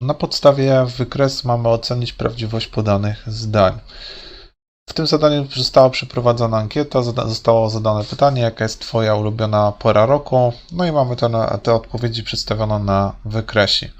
Na podstawie wykresu mamy ocenić prawdziwość podanych zdań. W tym zadaniu została przeprowadzona ankieta, zostało zadane pytanie, jaka jest Twoja ulubiona pora roku, no i mamy te, te odpowiedzi przedstawione na wykresie.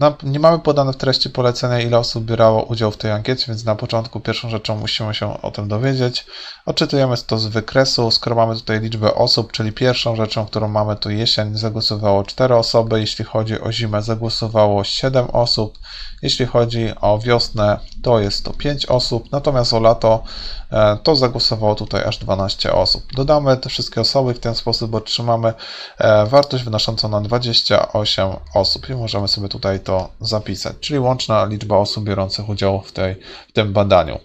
Na, nie mamy podane w treści polecenia, ile osób bierało udział w tej ankiecie, więc na początku pierwszą rzeczą musimy się o tym dowiedzieć. Odczytujemy to z wykresu, skoro mamy tutaj liczbę osób, czyli pierwszą rzeczą, którą mamy tu jesień, zagłosowało 4 osoby, jeśli chodzi o zimę zagłosowało 7 osób, jeśli chodzi o wiosnę to jest to 5 osób, natomiast o lato e, to zagłosowało tutaj aż 12 osób. Dodamy te wszystkie osoby, w ten sposób otrzymamy e, wartość wynoszącą na 28 osób. I możemy sobie tutaj to zapisać, czyli łączna liczba osób biorących udział w, tej, w tym badaniu.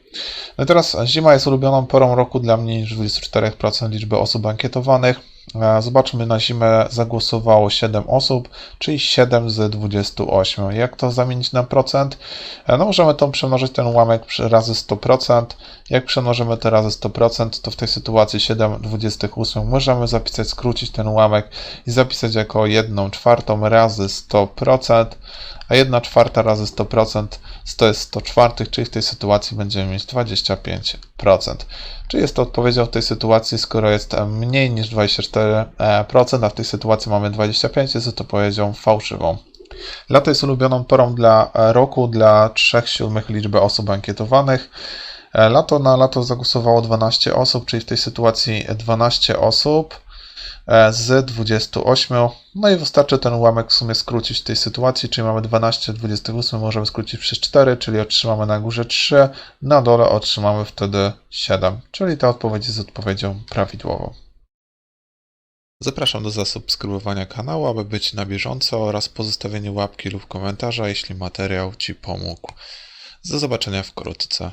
No i teraz zima jest ulubioną porą roku dla mniej niż 24% liczby osób ankietowanych. Zobaczmy, na zimę zagłosowało 7 osób, czyli 7 z 28. Jak to zamienić na procent? E, No możemy to przemnożyć ten ułamek razy 100%. Jak przemnożymy te razy 100%, to w tej sytuacji 7 28 możemy zapisać, skrócić ten ułamek i zapisać jako 1 czwartą razy 100%, a 1 czwarta razy 100% to jest 100 czwartych, czyli w tej sytuacji będziemy mieć 25%. Czy jest to odpowiedzią w tej sytuacji, skoro jest e, mniej niż 24%, a w tej sytuacji mamy 25%, jest to odpowiedzią fałszywą. Lato jest ulubioną porą dla e, roku dla 3 siódmych liczby osób ankietowanych. E, Lato na lato zagłosowało 12 osób, czyli w tej sytuacji 12 osób e, z 28. No i wystarczy ten ułamek w sumie skrócić w tej sytuacji, czyli mamy 12 z 28, możemy skrócić przez 4, czyli otrzymamy na górze 3, na dole otrzymamy wtedy 7, czyli ta odpowiedź jest odpowiedzią prawidłową. Zapraszam do zasubskrybowania kanału, aby być na bieżąco oraz pozostawienia łapki lub komentarza, jeśli materiał Ci pomógł. Do zobaczenia wkrótce.